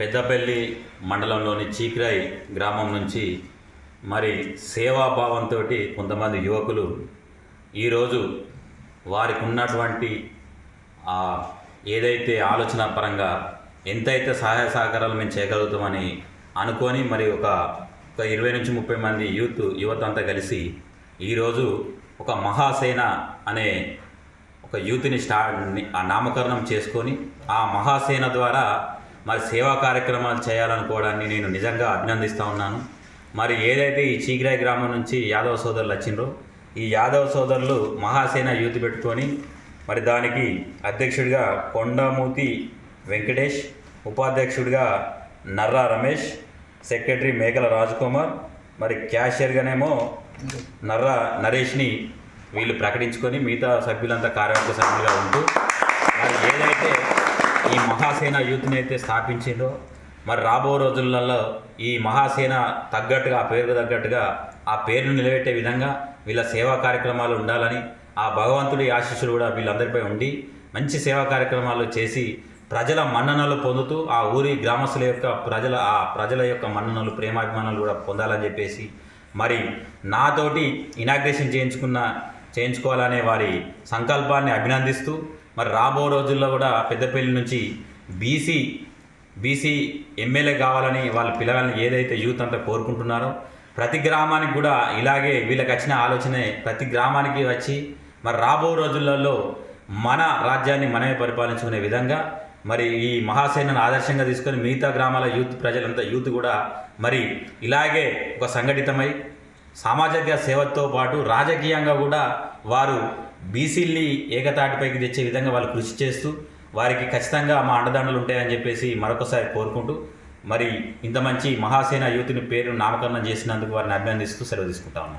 పెద్దపల్లి మండలంలోని చీకిరాయి గ్రామం నుంచి మరి సేవాభావంతో కొంతమంది యువకులు ఈరోజు వారికి ఉన్నటువంటి ఏదైతే ఆలోచన పరంగా ఎంతైతే సహాయ సహకారాలు మేము చేయగలుగుతామని అనుకొని మరి ఒక ఒక ఇరవై నుంచి ముప్పై మంది యూత్ యువత అంతా కలిసి ఈరోజు ఒక మహాసేన అనే ఒక యూత్ని స్టార్ట్ ఆ నామకరణం చేసుకొని ఆ మహాసేన ద్వారా మరి సేవా కార్యక్రమాలు చేయాలనుకోవడాన్ని నేను నిజంగా అభినందిస్తూ ఉన్నాను. మరి ఏదైతే ఈ చీకిరాయి గ్రామం నుంచి యాదవ సోదరులు వచ్చిండ్రో ఈ యాదవ సోదరులు మహాసేన యూత్ పెట్టుకొని మరి దానికి అధ్యక్షుడిగా కొండమూతి వెంకటేష్ ఉపాధ్యక్షుడిగా నర్రా రమేష్ సెక్రటరీ మేకల రాజ్కుమార్ మరి క్యాషియర్గానేమో నర్రా నరేష్ని వీళ్ళు ప్రకటించుకొని మిగతా సభ్యులంతా కార్యవర్గ సభ్యులుగా ఉంటూ మరి ఏదైతే ఈ మహాసేన యూత్ని అయితే స్థాపించిందో మరి రాబో రోజులలో ఈ మహాసేన తగ్గట్టుగా ఆ పేరుకు తగ్గట్టుగా ఆ పేరును నిలబెట్టే విధంగా వీళ్ళ సేవా కార్యక్రమాలు ఉండాలని ఆ భగవంతుడి ఆశీస్సులు కూడా వీళ్ళందరిపై ఉండి మంచి సేవా కార్యక్రమాలు చేసి ప్రజల మన్ననలు పొందుతూ ఆ ఊరి గ్రామస్తుల యొక్క ప్రజల ఆ ప్రజల యొక్క మన్ననలు ప్రేమాభిమానాలు కూడా పొందాలని చెప్పేసి మరి నాతోటి ఇనాగ్రేషన్ చేయించుకున్న చేయించుకోవాలనే వారి సంకల్పాన్ని అభినందిస్తూ మరి రాబో రోజుల్లో కూడా పెద్దపల్లి నుంచి బీసీ బీసీ ఎమ్మెల్యే కావాలని వాళ్ళ పిల్లలని ఏదైతే యూత్ అంతా కోరుకుంటున్నారో ప్రతి గ్రామానికి కూడా ఇలాగే వీళ్ళకి వచ్చిన ఆలోచనే ప్రతి గ్రామానికి వచ్చి మరి రాబో రోజులలో మన రాజ్యాన్ని మనమే పరిపాలించుకునే విధంగా మరి ఈ మహాసేనను ఆదర్శంగా తీసుకొని మిగతా గ్రామాల యూత్ ప్రజలంతా యూత్ కూడా మరి ఇలాగే ఒక సంఘటితమై సామాజిక సేవతో పాటు రాజకీయంగా కూడా వారు బీసీల్ని ఏకతాటిపైకి తెచ్చే విధంగా వాళ్ళు కృషి చేస్తూ వారికి ఖచ్చితంగా మా అండదండలు ఉంటాయని చెప్పేసి మరొకసారి కోరుకుంటూ మరి ఇంత మంచి మహాసేన యూత్ని పేరు నామకరణం చేసినందుకు వారిని అభినందిస్తూ సెలవు తీసుకుంటా ఉన్నాను